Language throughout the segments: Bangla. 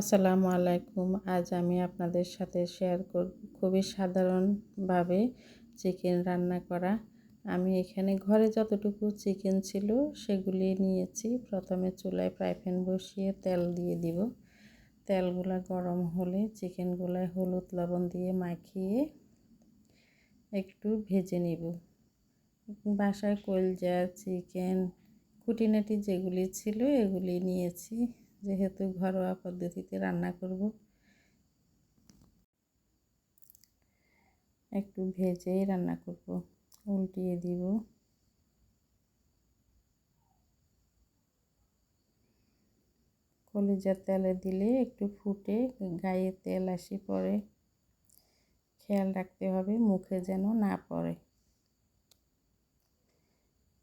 আসসালামু আলাইকুম। আজ আমি আপনাদের সাথে শেয়ার করব খুবই সাধারণভাবে চিকেন রান্না করা। আমি এখানে ঘরে যতটুকু চিকেন ছিল সেগুলি নিয়েছি। প্রথমে চুলায় ফ্রাই প্যান বসিয়ে তেল দিয়ে দিব। তেলগুলা গরম হলে চিকেনগুলা হলুদ লবণ দিয়ে মাখিয়ে একটু ভেজে নিব। বাসায় কলজা চিকেন খুঁটিনাটি যেগুলি ছিল এগুলি নিয়েছি। যেহেতু ঘরোয়া পদ্ধতিতে রান্না করব। একটু ভেজেই রান্না করব, উল্টিয়ে দিব। কলিজার তেলে দিলে একটু ফুটে, গায়ে তেল আসি পরে খেয়াল রাখতে হবে মুখে যেন না পড়ে।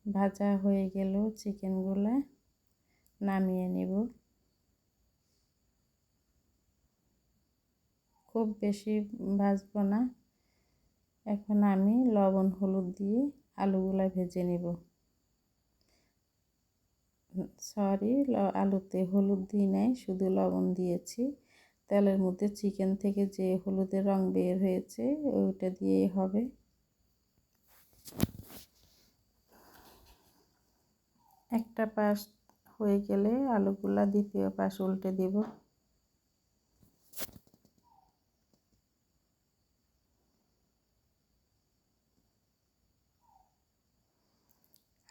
ভাজা হয়ে গেল চিকেনগুলো, নামিয়ে নেব। খুব বেশি ভাজবো না। এখন আমি লবণ, হলুদ দিয়ে আলুগুলা ভেজে নেব। সরি আলুতে হলুদ দিই নাই, শুধু লবণ দিয়েছি। তেলের মধ্যে চিকেন থেকে যে হলুদের রং বের হয়েছে, ওইটা দিয়েই হবে। একটা পাশ হয়ে গেলে আলুগুলা দ্বিতীয় পাশ উল্টে দেব।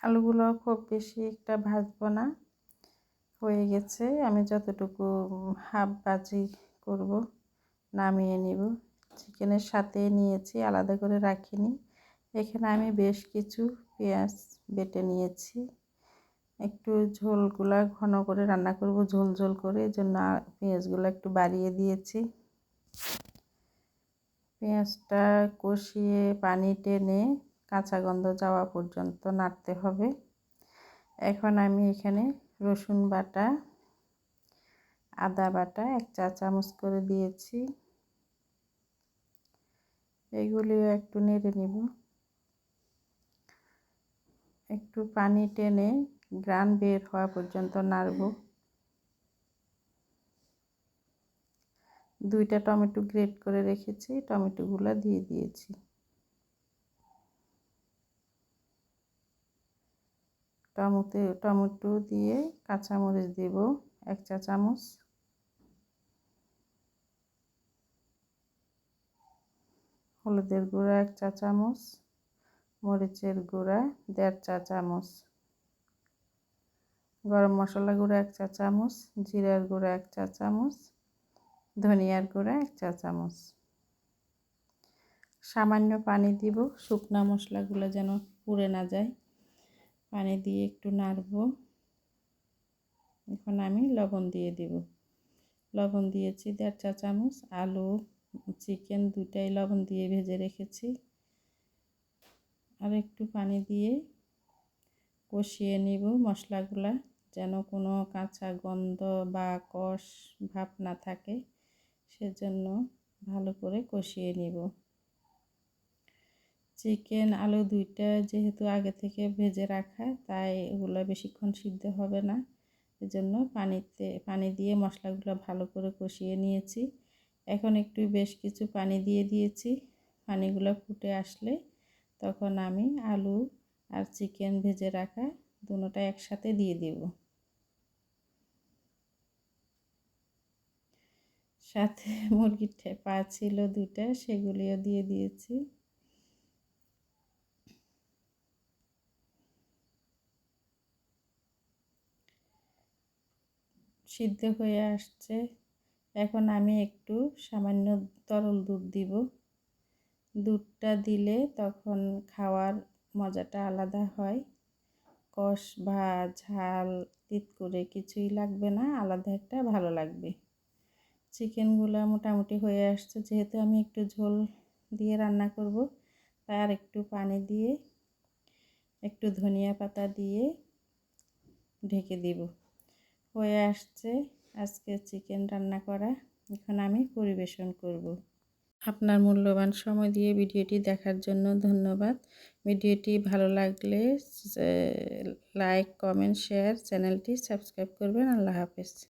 আলুগুলো খুব বেশি একটা ভাজবো না। হয়ে গেছে, আমি যতটুকু হাফ বাজি করব, নামিয়ে নিব। চিকেনের সাথে নিয়েছি, আলাদা করে রাখিনি। এখানে আমি বেশ কিছু পেঁয়াজ বেটে নিয়েছি। একটু ঝোলগুলা ঘন করে রান্না করব, ঝোল ঝোল করে এই জন্য পেঁয়াজগুলো একটু বাড়িয়ে দিয়েছি। পেঁয়াজটা কষিয়ে পানি টেনে কাঁচা গন্ধ যাওয়া পর্যন্ত নাড়তে হবে। এখন আমি এখানে রসুন বাটা, আদা বাটা এক চা চামচ করে দিয়েছি। এগুলিও একটু নেড়ে নিব। একটু পানি টেনে গ্রান বের হওয়া পর্যন্ত নাড়ব। দুইটা টমেটো গ্রেট করে রেখেছি, টমেটোগুলো দিয়ে দিয়েছি। টমেটো টমেটো দিয়ে কাঁচামরিচ দেব, এক চা চামচ। হলুদের গুঁড়া এক চা চামচ, মরিচের গুঁড়া দেড় চা চামচ। গরম মশলা গুঁড়া এক চা চামচ, জিরার গুঁড়া এক চা চামচ, ধনিয়ার গুঁড়া এক চা চামচ। সামান্য পানি দিব, শুকনা মশলাগুলো যেন পুড়ে না যায়। পানি দিয়ে একটু নাড়ব। এখন আমি লবণ দিয়ে দিব। লবণ দিয়েছি দেড় চা চামচ, আলু, চিকেন দুটাই লবণ দিয়ে ভেজে রেখেছি। আর একটু পানি দিয়ে কষিয়ে নিব মশলাগুলা যেন কোনো কাঁচা গন্ধ বা কষ ভাব না থাকে, সেজন্য ভালো করে কষিয়ে নিব। চিকেন আলু দুইটা যেহেতু আগে থেকে ভেজে রাখা, তাই এগুলো বেশিক্ষণ সিদ্ধ হবে না। এজন্য পানিতে, পানি দিয়ে মশলাগুলো ভালো করে কষিয়ে নিয়েছি। এখন একটু বেশ কিছু পানি দিয়ে দিয়েছি। পানিগুলো ফুটে আসলে তখন আমি আলু আর চিকেন ভেজে রাখা দুটোটা একসাথে দিয়ে দেব। সাথে মুরগির পা ছিল দুইটা, সেগুলিও দিয়ে দিয়েছি। সিদ্ধ হয়ে আসছে। এখন আমি একটু সামান্য তরল দুধ দিব। দুধটা দিলে তখন খাওয়ার মজাটা আলাদা হয়। কষ বা ঝাল তিত করে কিছুই লাগবে না, আলাদা একটা ভালো লাগবে। চিকেনগুলো মোটামুটি হয়ে আসছে। যেহেতু আমি একটু ঝোল দিয়ে রান্না করব, তাই আর একটু পানি দিয়ে একটু ধনিয়া পাতা দিয়ে ঢেকে দিব। হয়ে আসছে। আজকে চিকেন রান্না করা। এখন আমি পরিবেশন করব। আপনার মূল্যবান সময় দিয়ে ভিডিওটি দেখার জন্য ধন্যবাদ। ভিডিওটি ভালো লাগলে লাইক কমেন্ট শেয়ার চ্যানেলটি সাবস্ক্রাইব করবেন। আল্লাহ হাফেজ।